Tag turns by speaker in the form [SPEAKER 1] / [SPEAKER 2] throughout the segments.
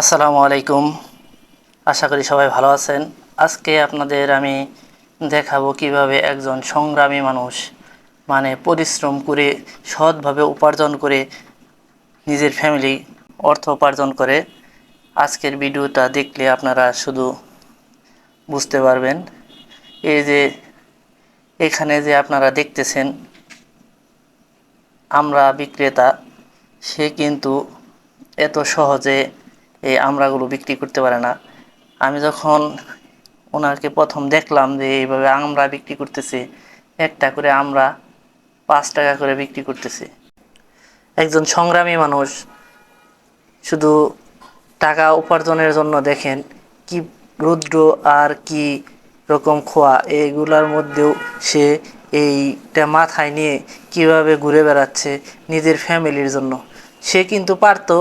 [SPEAKER 1] আসসালামু আলাইকুম। আশা করি সবাই ভালো আছেন। আজকে আপনাদের আমি দেখাবো কীভাবে একজন সংগ্রামী মানুষ মানে পরিশ্রম করে, সৎভাবে উপার্জন করে নিজের ফ্যামিলি অর্থ উপার্জন করে। আজকের ভিডিওটা দেখলে আপনারা শুধু বুঝতে পারবেন। এই যে, এখানে যে আপনারা দেখতেছেন, আমরা বিক্রেতা, সে কিন্তু এত সহজে এই আমড়াগুলো বিক্রি করতে পারে না। আমি যখন ওনাকে প্রথম দেখলাম যে এইভাবে আমড়া বিক্রি করতেছে, একটা করে আমরা পাঁচ টাকা করে বিক্রি করতেছে। একজন সংগ্রামী মানুষ শুধু টাকা উপার্জনের জন্য দেখেন কি রুদ্র আর কি রকম খোয়া এইগুলার মধ্যেও সে এইটা মাথায় নিয়ে কীভাবে ঘুরে বেড়াচ্ছে নিজের ফ্যামিলির জন্য। সে কিন্তু পারতো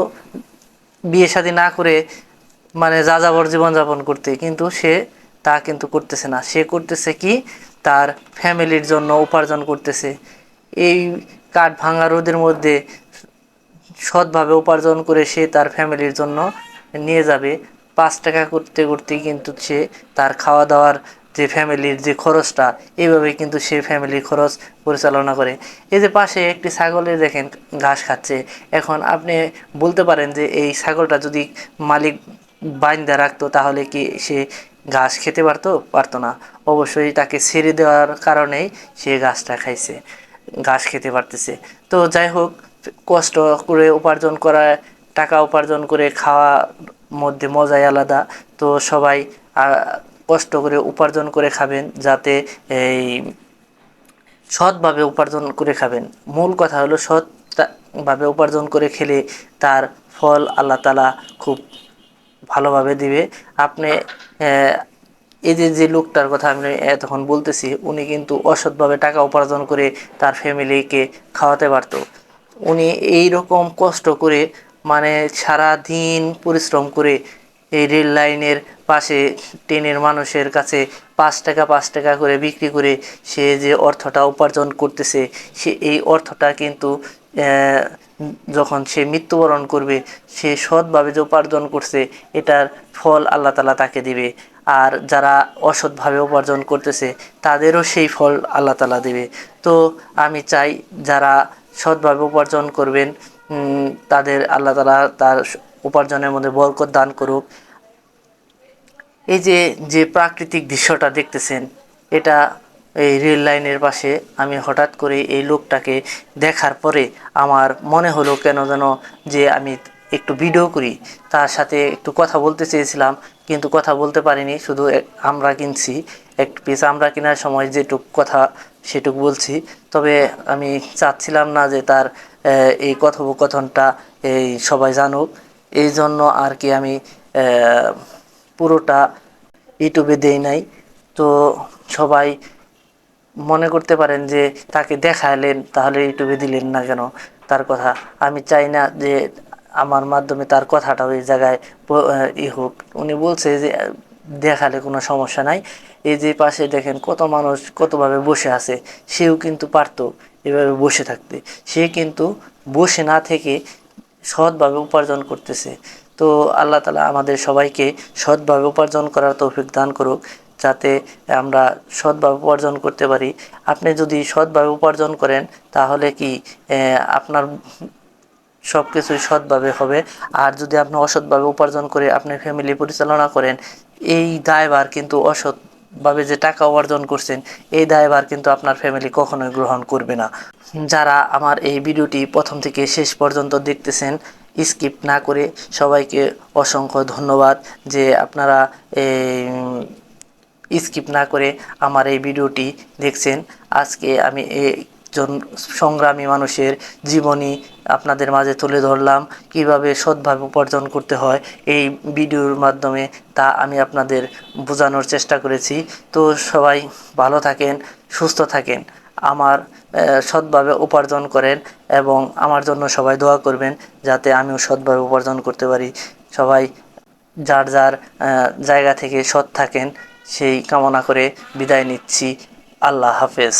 [SPEAKER 1] বিয়ে শাদী না করে মানে যাযাবর জীবনযাপন করতে, কিন্তু সে তা কিন্তু করতেছে না। সে করতেছে কি? তার ফ্যামিলির জন্য উপার্জন করতেছে। এই কাঠ ভাঙা রোদের মধ্যে সৎভাবে উপার্জন করে সে তার ফ্যামিলির জন্য নিয়ে যাবে। পাঁচ টাকা করতে করতে কিন্তু সে তার খাওয়া দাওয়ার যে ফ্যামিলির যে খরচটা এইভাবে কিন্তু সে ফ্যামিলির খরচ পরিচালনা করে। এই যে পাশে একটি ছাগলের দেখেন ঘাস খাচ্ছে। এখন আপনি বলতে পারেন যে এই ছাগলটা যদি মালিক বাইন্দা রাখতো, তাহলে কি সে ঘাস খেতে পারতো? পারতো না। অবশ্যই তাকে ছেড়ে দেওয়ার কারণেই সে ঘাসটা খাইছে, ঘাস খেতে পারতেছে। তো যাই হোক, কষ্ট করে উপার্জন করা, টাকা উপার্জন করে খাওয়ার মধ্যে মজাই আলাদা। তো সবাই কষ্ট করে উপার্জন করে খাবেন, যাতে এই সৎভাবে উপার্জন করে খাবেন। মূল কথা হলো সৎভাবে উপার্জন করে খেলে তার ফল আল্লাহ তালা খুব ভালোভাবে দিবে। আপনি এই যে যে লোকটার কথা আমি এতক্ষণ বলতেছি, উনি কিন্তু অসৎভাবে টাকা উপার্জন করে তার ফ্যামিলিকে খাওয়াতে পারতো। উনি এই রকম কষ্ট করে মানে সারা দিন পরিশ্রম করে এই রেল লাইনের পাশে ট্রেনের মানুষের কাছে পাঁচ টাকা পাঁচ টাকা করে বিক্রি করে সে যে অর্থটা উপার্জন করতেছে, সে এই অর্থটা কিন্তু যখন সে মৃত্যুবরণ করবে, সে সৎভাবে যে উপার্জন করছে, এটার ফল আল্লাহ তালা তাকে দিবে। আর যারা অসৎভাবে উপার্জন করতেছে, তাদেরও সেই ফল আল্লাহ তালা দেবে। তো আমি চাই যারা সৎভাবে উপার্জন করবেন তাদের আল্লাহ তালা তার উপার্জনের মধ্যে বরকত দান করুক। এই যে যে প্রাকৃতিক দৃশ্যটা দেখতেছেন, এটা এই রেল লাইনের পাশে আমি হঠাৎ করে এই লোকটাকে দেখার পরে আমার মনে হলো কেন যেন যে আমি একটু ভিডিও করি। তার সাথে একটু কথা বলতে চেয়েছিলাম, কিন্তু কথা বলতে পারিনি, শুধু আমরা কিনছি, এক পিস আমরা কেনার সময় যেটুক কথা সেটুক বলছি। তবে আমি চাচ্ছিলাম না যে তার এই কথোপকথনটা, এই সবাই জানুক। এই জন্য আর কি আমি পুরোটা ইউটিউবে দেই নাই। তো সবাই মনে করতে পারেন যে তাকে দেখালেন, তাহলে ইউটিউবে দিলেন না কেন? তার কথা। আমি চাই না যে আমার মাধ্যমে তার কথাটা ওই জায়গায় ই হোক। উনি বলছে যে দেখালে কোনো সমস্যা নাই। এই যে পাশে দেখেন কত মানুষ কতভাবে বসে আছে, সেও কিন্তু পারতো এভাবে বসে থাকতে। সে কিন্তু বসে না থেকে সৎভাবে উপার্জন করতেছে। তো আল্লাহ তালা আমাদের সবাইকে সৎভাবে উপার্জন করার তৌফিক দান করুক, যাতে আমরা সৎভাবে উপার্জন করতে পারি। আপনি যদি সৎভাবে উপার্জন করেন, তাহলে কি আপনার সব কিছুই সৎভাবে হবে। আর যদি আপনি অসৎভাবে উপার্জন করে আপনার ফ্যামিলি পরিচালনা করেন, এই দায়ভার কিন্তু অসৎভাবে যে টাকা অর্জন করছেন, এই দায়ভার কিন্তু আপনার ফ্যামিলি কখনোই গ্রহণ করবে না। যারা আমার এই ভিডিওটি প্রথম থেকে শেষ পর্যন্ত দেখতেছেন স্কিপ না করে সবাইকে অসংখ্য ধন্যবাদ যে আপনারা স্কিপ না করে আমার এই ভিডিওটি দেখছেন। আজকে আমি একজন সংগ্রামী মানুষের জীবনী আপনাদের মাঝে তুলে ধরলাম, কীভাবে সৎভাবে উপার্জন করতে হয় এই ভিডিওর মাধ্যমে তা আমি আপনাদের বোঝানোর চেষ্টা করেছি। তো সবাই ভালো থাকেন, সুস্থ থাকেন, আমার সৎভাবে উপার্জন করেন এবং আমার জন্য সবাই দোয়া করবেন যাতে আমিও সৎভাবে উপার্জন করতে পারি। সবাই যার যার জায়গা থেকে সৎ থাকেন, সেই কামনা করে বিদায় নিচ্ছি। আল্লাহ হাফেজ।